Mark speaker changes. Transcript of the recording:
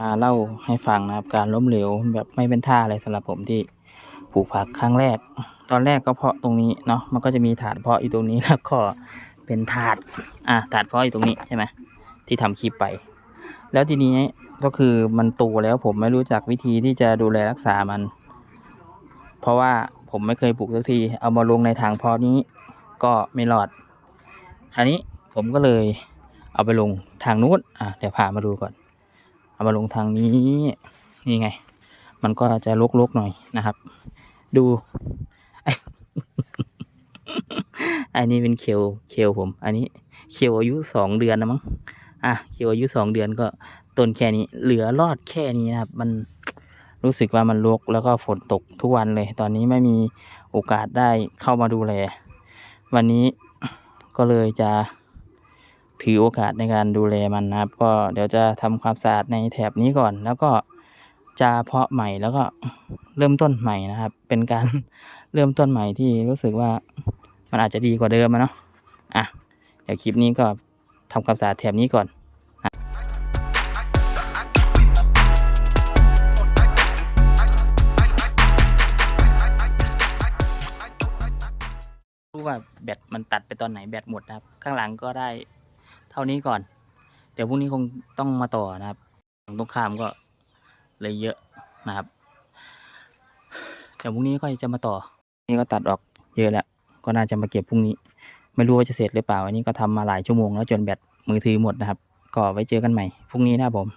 Speaker 1: มาเล่าให้ฟังนะครับการล้มเหลวแบบไม่เป็นท่าอะไรสำหรับผมที่ปลูกผักครั้งแรก ตอนแรกก็เพาะตรงนี้เนาะมันก็จะมีถาดเพาะอยู่ตรงนี้แล้วก็เป็นถาดอะถาดเพาะอยู่ตรงนี้ใช่ไหมที่ทำคลิปไป แล้วทีนี้ก็คือมันโตแล้วผมไม่รู้จักวิธีที่จะดูแลรักษามัน เพราะว่าผมไม่เคยปลูกสักทีเอามาลงในถังเพาะนี้ก็ไม่รอดคราวนี้ผมก็เลยเอาไปลงทางนู้นอะเดี๋ยวพามาดูก่อน เอามาลงทางนี้นี่ไง มันก็จะลกๆหน่อยนะครับ ดูอันนี้เป็นเคลเคลผม อันนี้เคลอายุสองเดือนนะมั้งอะเคลอายุสองเดือนก็ต้นแค่นี้ เหลือรอดแค่นี้นะครับ มันรู้สึกว่ามันรกแล้วก็ฝนตกทุกวันเลย ตอนนี้ไม่มีโอกาสได้เข้ามาดูแล วันนี้ก็เลยจะ ถือโอกาสในการดูแลมันนะครับ ก็เดี๋ยวจะทำความสะอาดในแถบนี้ก่อน แล้วก็จะเพาะใหม่แล้วก็เริ่มต้นใหม่นะครับ เป็นการเริ่มต้นใหม่ที่รู้สึกว่ามันอาจจะดีกว่าเดิมอะเนาะอะเดี๋ยวคลิปนี้ก็ทำความสะอาดแถบนี้ก่อนรู้ว่าแบตมันตัดไปตอนไหนแบตหมดนะครับ ข้างหลังก็ได้ เท่านี้ก่อน เดี๋ยวพรุ่งนี้คงต้องมาต่อนะครับฝั่งตรงข้ามก็เลยเยอะนะครับ เดี๋ยวพรุ่งนี้ก็จะมาต่อ นี่ก็ตัดออกเยอะแล้ว ก็น่าจะมาเก็บพรุ่งนี้ ไม่รู้ว่าจะเสร็จหรือเปล่า อันนี้ก็ทำมาหลายชั่วโมงแล้วจนแบตมือถือหมดนะครับ ก็ไว้เจอกันใหม่พรุ่งนี้นะครับผม